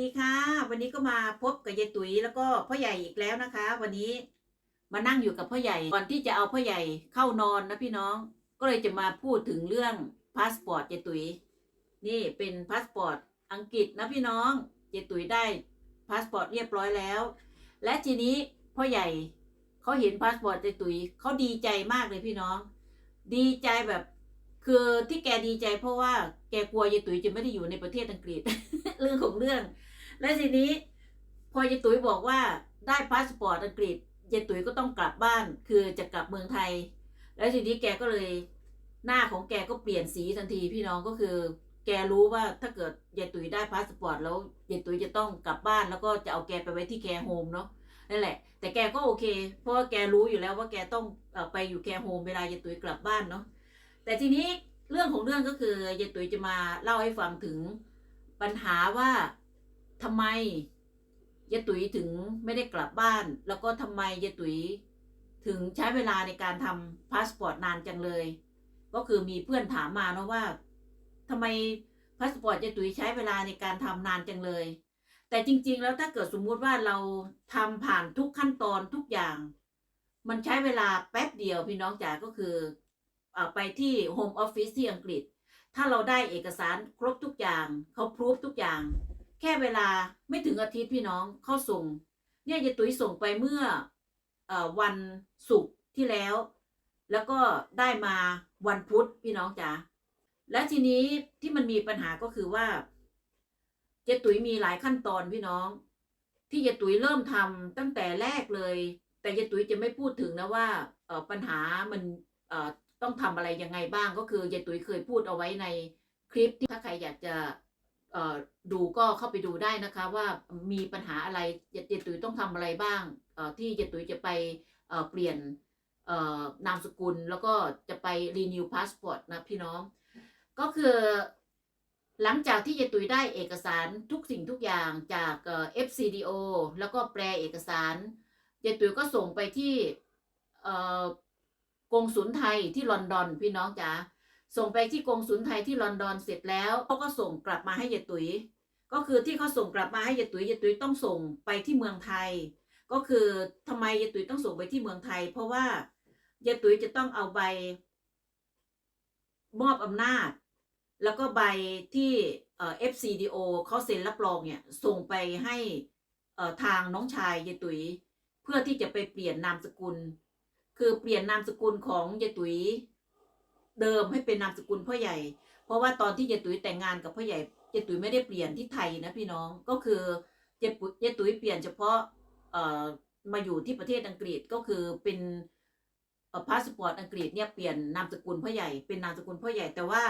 ดีค่ะ วันนี้ก็มาพบกับยายตุ๋ยแล้วก็พ่อใหญ่อีกแล้วนะคะ วันนี้มานั่งอยู่กับพ่อใหญ่ก่อนที่จะเอาพ่อใหญ่เข้านอนนะพี่น้อง ก็เลยจะมาพูดถึงเรื่องพาสปอร์ตยายตุ๋ยนี่เป็นพาสปอร์ตอังกฤษนะพี่น้องยายตุ๋ยได้พาสปอร์ตเรียบร้อยแล้ว และทีนี้พ่อใหญ่เขาเห็นพาสปอร์ตยายตุ๋ยเขาดีใจมากเลยพี่น้อง ดีใจแบบคือที่แกดีใจเพราะว่า กกลัวยายตุ๋ยจะไม่ได้อยู่ในประเทศอังกฤษ เรื่องของเรื่อง และทีนี้ พอยายตุ๋ยบอกว่าได้พาสปอร์ตอังกฤษยายตุ๋ยก็ต้องกลับบ้าน คือจะกลับเมืองไทย แล้วทีนี้แกก็เลย หน้าของแกก็เปลี่ยนสีทันทีพี่น้องก็คือ แกรู้ว่าถ้าเกิดยายตุ๋ยได้พาสปอร์ตแล้วยายตุ๋ยจะต้องกลับบ้านแล้วก็จะเอาแกไปไว้ที่แคร์โฮมเนาะนั่นแหละ แต่แกก็โอเค เพราะว่าแกรู้อยู่แล้วว่าแกต้องไปอยู่แคร์โฮมเวลายายตุ๋ยกลับบ้านเนาะแต่ทีนี้ เรื่องของเรื่องก็คือยายตุ๋ยจะมาเล่าให้ฟังถึงปัญหาว่าทำไมยายตุ๋ยถึงไม่ได้กลับบ้าน แล้วก็ทำไมยายตุ๋ยถึงใช้เวลาในการทำพาสปอร์ตนานจังเลย ก็คือมีเพื่อนถามมาเนาะว่าทำไมพาสปอร์ตยายตุ๋ยใช้เวลาในการทำนานจังเลย แต่จริง ๆ แล้วถ้าเกิดสมมุติว่าเราทำผ่านทุกขั้นตอนทุกอย่าง มันใช้เวลาแป๊บเดียวพี่น้องจ๋าก็คือ ไปที่ Home Office ที่อังกฤษ ถ้าเราได้เอกสารครบทุกอย่างเขาพรูฟทุกอย่าง แค่เวลาไม่ถึงอาทิตย์พี่น้องเขาส่ง เนี่ยยายตุ๋ยส่งไปเมื่ออวันศุกร์ที่แล้ว แล้วก็ได้มาวันพุธพี่น้องจ๋าและทีนี้ที่มันมีปัญหาก็คือว่าเจตุ๋ยมีหลายขั้นตอนพี่น้อง ที่เจตุ๋ยเริ่มทำตั้งแต่แรกเลย แต่เจตุ๋ยจะไม่พูดถึงนะว่าปัญหามันเต้องทำอะไรยังไงบ้างก็คือเจตุ๋ยเคยพูดเอาไว้ในคลิปที่ถ้าใครอยากจะดูก็เข้าไปดูได้นะคะว่ามีปัญหาอะไรเจตุ๋ยต้องทำอะไรบ้างที่เจตุ๋ยจะไปเปลี่ยนนามสกุลแล้วก็จะไป renew passport นะพี่น้อง ก็คือหลังจากที่ยายตุ๋ยได้เอกสารทุกสิ่งทุกอย่างจากเอ่อ FCDO แล้วก็แปลเอกสารยายตุ๋ยก็ส่งไปที่ กงสุลไทยที่ลอนดอนพี่น้องจ๋าส่งไปที่กงสุลไทยที่ลอนดอนเสร็จแล้วเขาก็ส่งกลับมาให้ยายตุ๋ย ก็คือที่เขาส่งกลับมาให้ยายตุ๋ยยายตุ๋ยต้องส่งไปที่เมืองไทย ก็คือทำไมยายตุ๋ยต้องส่งไปที่เมืองไทย เพราะว่ายายตุ๋ยจะต้องเอาใบ มอบอำนาจ แล้วก็ใบที่เอ่อ FCDO เขาเซ็นรับรองเนี่ย ส่งไปให้เอ่อทางน้องชายยายตุ๋ย เพื่อที่จะไปเปลี่ยนนามสกุล คือเปลี่ยนนามสกุลของยายตุ๋ยเดิมให้เป็นนามสกุลพ่อใหญ่ เพราะว่าตอนที่ยายตุ๋ยแต่งงานกับพ่อใหญ่ยายตุ๋ยไม่ได้เปลี่ยนที่ไทยนะพี่น้องก็คือยายตุ๋ยเปลี่ยนเฉพาะเอ่อมาอยู่ที่ประเทศอังกฤษก็คือเป็นพาสปอร์ตอังกฤษเนี่ยเปลี่ยนนามสกุลพ่อใหญ่เป็นนามสกุลพ่อใหญ่แต่ว่า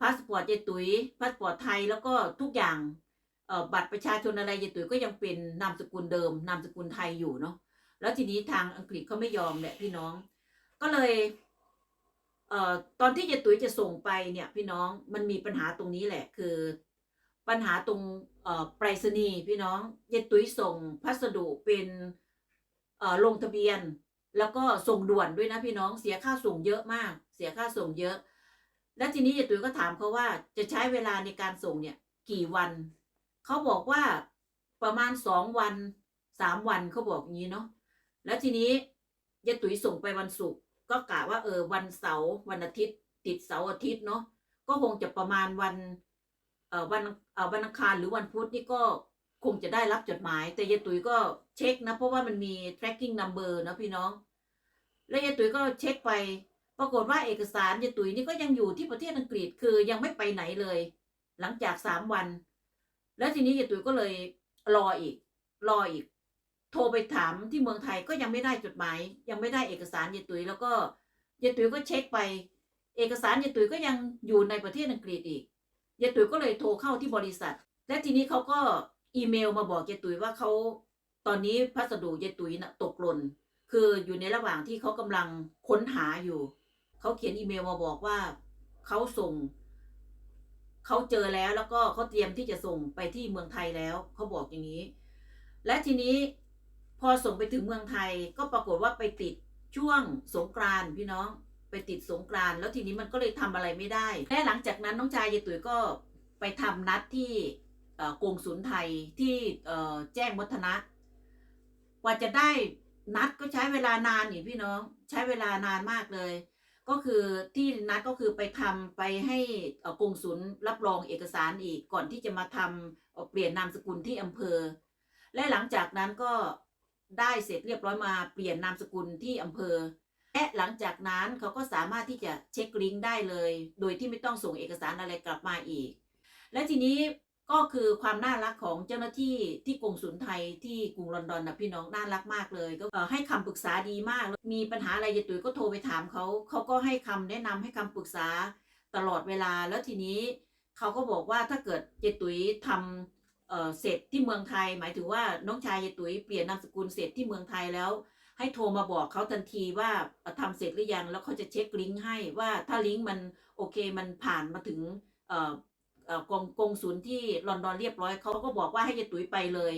พาสปอร์ตยายตุ๋ยพาสปอร์ตไทยแล้วก็ทุกอย่างบัตรประชาชนอะไรยายตุ๋ยก็ยังเป็นนามสกุลเดิมนามสกุลไทยอยู่เนาะ แล้วทีนี้ทางอังกฤษเขาไม่ยอมแหละพี่น้อง ก็เลยเอ่อตอนที่ยายตุ๋ยจะส่งไปเนี่ยพี่น้องมันมีปัญหาตรงนี้แหละคือ ปัญหาตรงเอ่อไปรษณีย์พี่น้องยายตุ๋ยส่งพัสดุเป็นเอ่อลงทะเบียน แล้วก็ส่งด่วนด้วยนะพี่น้องเสียค่าส่งเยอะมาก เสียค่าส่งเยอะ และทีนี้ยายตุ๋ยก็ถามเขาว่าจะใช้เวลาในการส่งเนี่ยกี่วันเขาบอกว่าประมาณสองวันสามวันเขาบอกอย่างนี้เนาะ แล้วทีนี้ยายตุ๋ยส่งไปวันศุกร์ก็กะว่าเออวันเสาร์วันอาทิตย์ ติดเสาร์อาทิตย์เนาะก็คงจะประมาณวันเอ่อวันเอ่อวันอังคารหรือวันพุธนี่ก็คงจะได้รับจดหมาย แต่ยายตุ๋ยก็เช็คนะเพราะว่ามันมี tracking number นะพี่น้อง แล้วยายตุ๋ยก็เช็คไปปรากฏว่าเอกสารยายตุ๋ยนี่ก็ยังอยู่ที่ประเทศอังกฤษคือยังไม่ไปไหนเลย หลังจากสามวัน แล้วทีนี้ยายตุ๋ยก็เลยรออีก รออีก โทรไปถามที่เมืองไทยก็ยังไม่ได้จดหมาย ยังไม่ได้เอกสารยายตุ๋ยแล้วก็ยายตุ๋ยก็เช็คไป เอกสารยายตุ๋ยก็ยังอยู่ในประเทศอังกฤษอีกยายตุ๋ยก็เลยโทรเข้าที่บริษัท และทีนี้เขาก็อีเมลมาบอกยายตุ๋ยว่าเขาตอนนี้พัสดุยายตุ๋ยน่ะตกหล่นคืออยู่ในระหว่างที่เขากำลังค้นหาอยู่ เขาเขียนอีเมลมาบอกว่าเขาส่งเขาเจอแล้วแล้วก็เขาเตรียมที่จะส่งไปที่เมืองไทยแล้วเขาบอกอย่างนี้ และทีนี้ พอส่งไปถึงเมืองไทยก็ปรากฏว่าไปติดช่วงสงกรานพี่น้องไปติดสงกรานแล้วทีนี้มันก็เลยทำอะไรไม่ได้ และหลังจากนั้นน้องชายยายตุ๋ยก็ไปทำนัดที่เอ่อกงสุลไทยที่แจ้งวัฒนะกว่าจะได้นัดก็ใช้เวลานานอยู่พี่น้อง ใช้เวลานานมากเลย ก็คือที่นัดก็คือไปทำไปให้เอ่อกงสุลรับรองเอกสารอีกก่อนที่จะมาทำเอ่อเปลี่ยนนามสกุลที่อำเภอ และหลังจากนั้นก็ ได้เสร็จเรียบร้อยมาเปลี่ยนนามสกุลที่อำเภอ และหลังจากนั้นเขาก็สามารถที่จะเช็คลิงก์ได้เลย โดยที่ไม่ต้องส่งเอกสารอะไรกลับมาอีก และทีนี้ก็คือความน่ารักของเจ้าหน้าที่ที่กงสุลไทยที่กรุงลอนดอนนะพี่น้องน่ารักมากเลย ก็ให้คำปรึกษาดีมาก มีปัญหาอะไรยายตุ๋ยก็โทรไปถามเขาเขาก็ให้คำแนะนำให้คำปรึกษาตลอดเวลาแล้วทีนี้เขาก็บอกว่าถ้าเกิดยายตุ๋ยทำ เสร็จที่เมืองไทย หมายถึงว่าน้องชายยายตุ๋ยเปลี่ยนนามสกุลเสร็จที่เมืองไทยแล้ว ให้โทรมาบอกเขาทันทีว่าเอ่อทำเสร็จหรือยังแล้วเขาจะเช็คลิงก์ให้ว่าถ้าลิงก์มันโอเคมันผ่านมาถึงเอ่อเอ่อกงกงศูนย์ที่ลอนดอนเรียบร้อยเขาก็บอกว่าให้ยายตุ๋ยไปเลย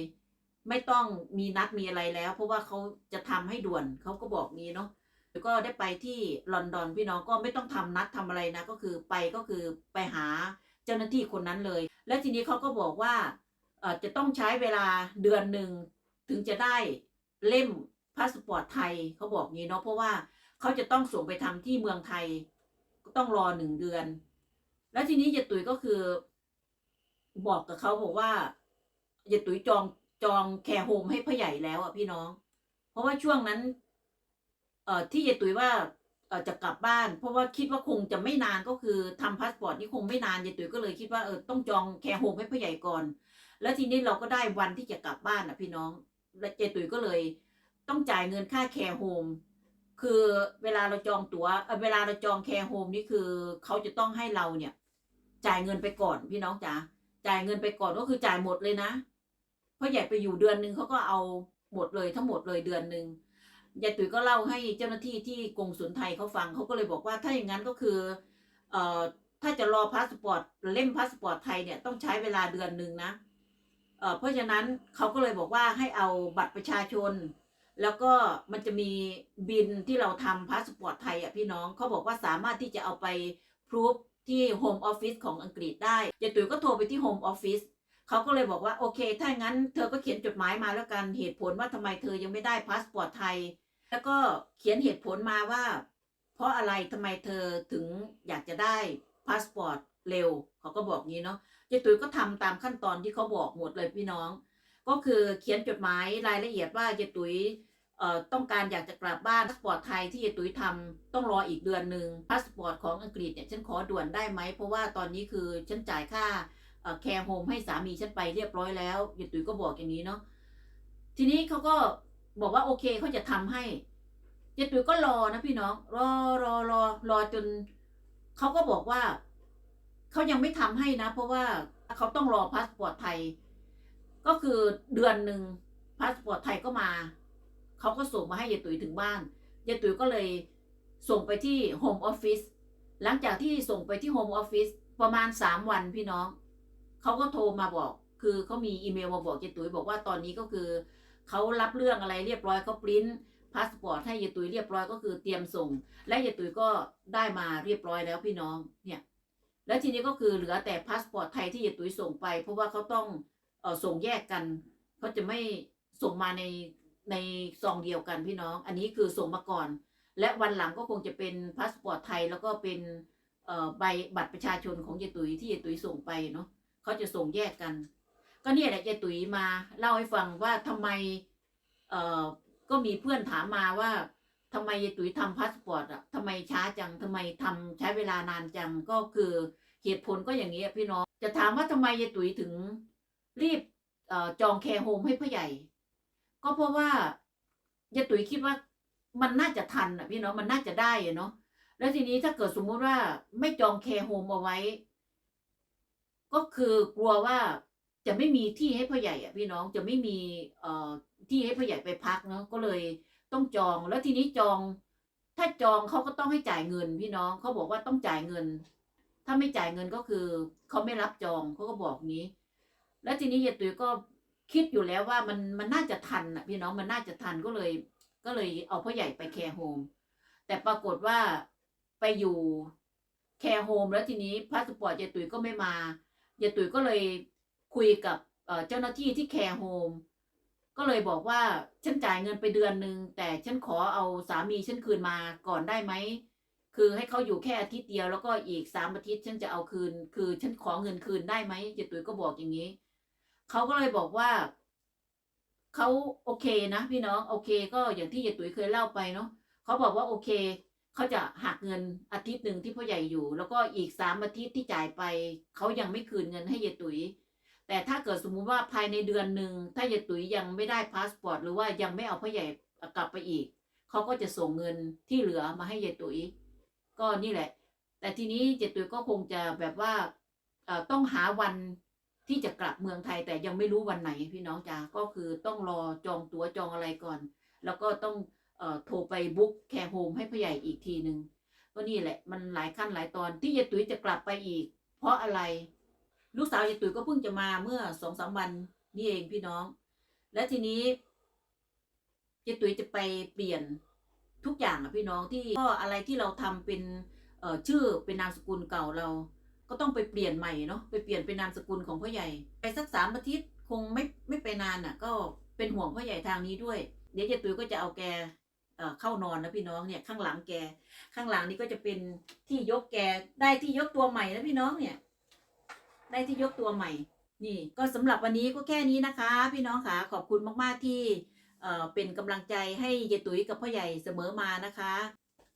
ไม่ต้องมีนัดมีอะไรแล้ว เพราะว่าเขาจะทำให้ด่วนเขาก็บอกนี้เนาะแล้วก็ได้ไปที่ลอนดอนพี่น้องก็ไม่ต้องทำนัดทำอะไรนะ ก็คือไปก็คือไปหาเจ้าหน้าที่คนนั้นเลย และทีนี้เขาก็บอกว่า จะต้องใช้เวลาเดือนหนึ่งถึงจะได้เล่มพาสปอร์ตไทยเขาบอกงี้เนาะเพราะว่าเขาจะต้องส่งไปทำที่เมืองไทยก็ต้องรอหนึ่งเดือน แล้วทีนี้ยายตุ๋ยก็คือ บอกกับเขาบอกว่ายายตุ๋ยจองจองแคร์โฮมให้พ่อใหญ่แล้วอะพี่น้อง เพราะว่าช่วงนั้น เอ่อที่ยายตุ๋ยว่าเอ่อจะกลับบ้าน เพราะว่าคิดว่าคงจะไม่นานก็คือทำพาสปอร์ตนี่คงไม่นานยายตุ๋ยก็เลยคิดว่าเออต้องจองแคร์โฮมให้พ่อใหญ่ก่อน แล้วทีนี้เราก็ได้วันที่จะกลับบ้านอะพี่น้อง และยายตุ๋ยก็เลย ต้องจ่ายเงินค่าแคร์โฮมคือเวลาเราจองตัว๋วเอ่อเวลาเราจองแคร์โฮมนี่คือเขาจะต้องให้เราเนี่ย จ่ายเงินไปก่อนพี่น้องจ๋าจ่ายเงินไปก่อนก็คือจ่ายหมดเลยนะ เพราะใหญ่ไปอยู่เดือนหนึ่งเขาก็เอาหมดเลยทั้งหมดเลยเดือนหนึ่งยายตุ๋ยก็เล่าให้เจ้าหน้าที่ที่กงสุลไทยเขาฟังเขาก็เลยบอกว่าถ้าอย่างนั้นก็คือเอ่อถ้าจะรอพาสปอร์ตเล่มพาสปอร์ตไทยเนี่ยต้องใช้เวลาเดือนหนึ่งนะ เพราะฉะนั้นเขาก็เลยบอกว่าให้เอาบัตรประชาชน แล้วก็มันจะมีบินที่เราทำพาสปอร์ตไทยอะพี่น้องเขาบอกว่าสามารถที่จะเอาไปพรูฟที่โฮมออฟฟิศของอังกฤษได้ยายตุ๋ยก็โทรไปที่โฮมออฟฟิศเขาก็เลยบอกว่าโอเค ถ้างั้นเธอก็เขียนจดหมายมาแล้วกันเหตุผลว่าทำไมเธอยังไม่ได้พาสปอร์ตไทย แล้วก็เขียนเหตุผลมาว่า เพราะอะไรทำไมเธอถึงอยากจะได้พาสปอร์ตเร็วเขาก็บอกงี้เนาะ ยายตุ๋ยก็ทำตามขั้นตอนที่เขาบอกหมดเลยพี่น้อง ก็คือเขียนจดหมายรายละเอียดว่ายายตุ๋ยต้องการอยากจะกลับบ้านพาสปอร์ตไทยที่ยายตุ๋ยทำต้องรออีกเดือนหนึ่งพาสปอร์ตของอังกฤษเนี่ยฉันขอด่วนได้ไหมเพราะว่าตอนนี้คือฉันจ่ายค่าแคร์โฮมให้สามีฉันไปเรียบร้อยแล้วยายตุ๋ยก็บอกอย่างนี้เนาะทีนี้เขาก็บอกว่าโอเคเขาจะทำให้ยายตุ๋ยก็รอนะพี่น้อง รอรอรอรอจนเขาก็บอกว่า เขายังไม่ทำให้นะ เพราะว่าเขาต้องรอพาสปอร์ตไทย ก็คือเดือนหนึ่งพาสปอร์ตไทยก็มา เขาก็ส่งมาให้ยายตุ๋ยถึงบ้านยายตุ๋ยก็เลยส่งไปที่โฮมออฟฟิศหลังจากที่ส่งไปที่โฮมออฟฟิศประมาณสามวันพี่น้อง เขาก็โทรมาบอก คือเขามีอีเมลมาบอกยายตุ๋ยบอกว่าตอนนี้ก็คือเขารับเรื่องอะไรเรียบร้อยเขาปริ้นพาสปอร์ตให้ยายตุ๋ยเรียบร้อยก็คือเตรียมส่ง และยายตุ๋ยก็ได้มาเรียบร้อยแล้วพี่น้องเนี่ย แล้วทีนี้ก็คือเหลือแต่พาสปอร์ตไทยที่ยายตุยส่งไป เพราะว่าเขาต้องเออส่งแยกกันเขาจะไม่ส่งมาในในซองเดียวกันพี่น้อง อันนี้คือส่งมาก่อน และวันหลังก็คงจะเป็นพาสปอร์ตไทยแล้วก็เป็นเอ่อใบบัตรประชาชนของยายตุยที่ยายตุยส่งไปเนาะเขาจะส่งแยกกัน ก็เนี่ยแหละยายตุยมาเล่าให้ฟังว่าทำไมเอ่อก็มีเพื่อนถามมาว่า ทำไมยายตุ๋ยทำพาสปอร์ตอะทำไมช้าจังทำไมทำใช้เวลานานจังก็คือเหตุผลก็อย่างนี้พี่น้องจะถามว่าทำไมยายตุ๋ยถึงรีบอจองแคร์โฮมให้พ่อใหญ่ ก็เพราะว่ายายตุ๋ยคิดว่ามันน่าจะทันอะพี่เนาะมันน่าจะได้อะเนาะแล้วทีนี้ถ้าเกิดสมมุติว่าไม่จองแคร์โฮมเอาไว้ ก็คือกลัวว่าจะไม่มีที่ให้พ่อใหญ่อะพี่น้องจะไม่มีเอ่อที่ให้พ่อใหญ่ไปพักเนาะก็เลย ต้องจองแล้วทีนี้จอง ถ้าจองเขาก็ต้องให้จ่ายเงินพี่น้องเขาบอกว่าต้องจ่ายเงิน ถ้าไม่จ่ายเงินก็คือเขาไม่รับจองเขาก็บอกงี้ แล้วทีนี้ยายตุ๋ยก็คิดอยู่แล้วว่ามันมันน่าจะทันอะพี่น้องมันน่าจะทันก็เลย ก็เลยเอาพ่อใหญ่ไปแคร์โฮมแต่ปรากฏว่าไปอยู่แคร์โฮมแล้วทีนี้พาสปอร์ตยายตุ๋ยก็ไม่มายายตุ๋ยก็เลยคุยกับเอ่อเจ้าหน้าที่ที่แคร์โฮม ก็เลยบอกว่าฉันจ่ายเงินไปเดือนหนึ่งแต่ฉันขอเอาสามีฉันคืนมาก่อนได้ไหมคือให้เขาอยู่แค่อาทิตย์เดียวแล้วก็อีกสามอาทิตย์ฉันจะเอาคืน คือฉันขอเงินคืนได้ไหมเจตุยก็บอกอย่างนี้เขาก็เลยบอกว่าเขาโอเคนะ พี่น้องโอเค ก็อย่างที่เจตุยเคยเล่าไปเนาะเขาบอกว่าโอเคเขาจะหักเงินอาทิตย์หนึ่งที่พ่อใหญ่อยู่ แล้วก็อีกสามอาทิตย์ที่จ่ายไปเขายังไม่คืนเงินให้เยตุย แต่ถ้าเกิดสมมุติว่าภายในเดือนหนึ่งถ้าเยตุยยังไม่ได้พาสปอร์ตหรือว่ายังไม่เอาพ่อใหญ่กลับไปอีกเขาก็จะส่งเงินที่เหลือมาให้เยตุยก็นี่แหละ แต่ทีนี้เจตุยก็คงจะแบบว่าต้องหาวันที่จะกลับเมืองไทยแต่ยังไม่รู้วันไหนพี่น้องจ๋าก็คือต้องรอจองตั๋วจองอะไรก่อน แล้วก็ต้องโทรไปบุ๊กแคร์โฮมให้พ่อใหญ่อีกทีหนึ่งก็นี่แหละมันหลายขั้นหลายตอนที่เยตุยจะกลับไปอีก เพราะอะไร ลูกสาวเยตุยก็เพิ่งจะมาเมื่อสองสามวันนี่เองพี่น้อง และทีนี้เยตุยจะไปเปลี่ยนทุกอย่างอะพี่น้องที่ก็อะไรที่เราทำเป็นเอ่อชื่อเป็นนามสกุลเก่าเรา ก็ต้องไปเปลี่ยนใหม่เนาะไปเปลี่ยนเป็นนามสกุลของพ่อใหญ่ ไปสักสามอาทิตย์คงไม่ไม่ไปนานอะก็เป็นห่วงพ่อใหญ่ทางนี้ด้วย เดี๋ยวเจตุยก็จะเอาแกเอ่อเข้านอนนะพี่น้องเนี่ยข้างหลังแก ข้างหลังนี่ก็จะเป็นที่ยกแกได้ที่ยกตัวใหม่นะพี่น้องเนี่ย ได้ที่ยกตัวใหม่ นี่ก็สำหรับวันนี้ก็แค่นี้นะคะ พี่น้องค่ะขอบคุณมากๆที่เอ่อเป็นกำลังใจให้เยตุ๋ยกับพ่อใหญ่เสมอมานะคะ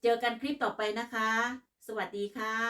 เจอกันคลิปต่อไปนะคะ สวัสดีค่ะ